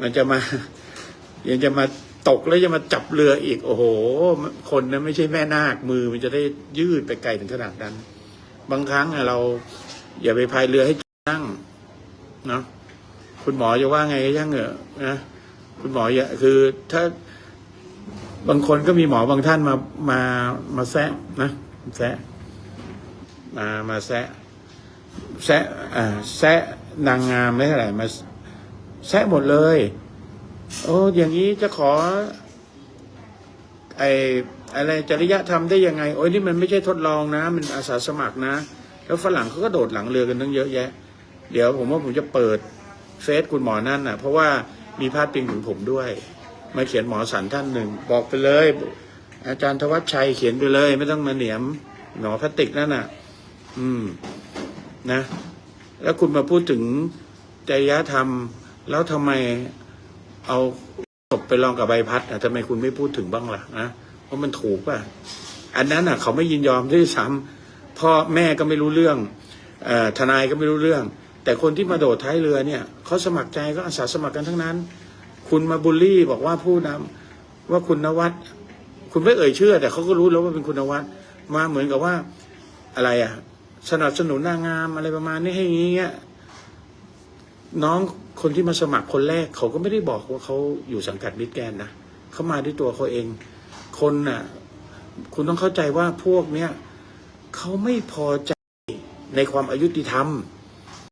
มันจะมายังจะมาตกแล้วจะมาจับเรืออีก โอ้โห คนนั้นไม่ใช่แม่นาคมือ มันจะได้ยืดไปไกลถึงขนาดนั้น บางครั้งเรา อย่าไปพายเรือให้นั่งเนาะคุณหมอจะว่าไงก็ช่างเถอะนะคุณหมออย่าคือถ้าบางคนก็มีหมอบางท่านมามามาแซะนะแซะมามาแซะแซะอ่าแซะนางงามไม่เท่าไหร่มา แซะหมดเลย โอ้อย่างนี้จะขอ ไออะไรจริยธรรมได้ยังไง โอ้ยนี่มันไม่ใช่ทดลองนะ มันอาสาสมัครนะ แล้วฝรั่งเขาก็โดดหลังเรือกันตั้งเยอะแยะ เดี๋ยวผมว่าผมจะเปิดเฟซคุณหมอนั่นน่ะ เพราะว่ามีพาดพิงถึงผมด้วย มาเขียนหมอสันท่านหนึ่ง บอกไปเลย อาจารย์ธวัชชัยเขียนไปเลย ไม่ต้องมาเหนียมหมอพลาสติกนั่นน่ะ อืม นะ แล้วคุณมาพูดถึงจริยธรรม แล้วทำไมเอาศพไปลองกับใบพัดอะทำไมคุณไม่พูดถึงบ้างล่ะนะเพราะมันถูกป่ะ อันนั้นอะ เขาไม่ยินยอมด้วยซ้ำพ่อแม่ก็ไม่รู้เรื่องอทนายก็ไม่รู้เรื่อง แต่คนที่มาโดดท้ายเรือเนี่ยเขาสมัครใจก็อาสาสมัครกันทั้งนั้น คุณมาบูลลี่บอกว่าผู้นำว่าคุณนวัดคุณไม่เอ่ยเชื่อ แต่เขาก็รู้แล้วว่าเป็นคุณนวัดมาเหมือนกับว่าอะไรอะ สนับสนุนนางงามอะไรประมาณนี้ให้อย่างเงี้ยน้อง คนที่มาสมัครคนแรกเขาก็ไม่ได้บอกว่าเขาอยู่สังกัดมิดแกนนะเขามาด้วยตัวเขาเอง คนน่ะ คุณต้องเข้าใจว่าพวกเนี้ยเขาไม่พอใจในความอายุติธรรม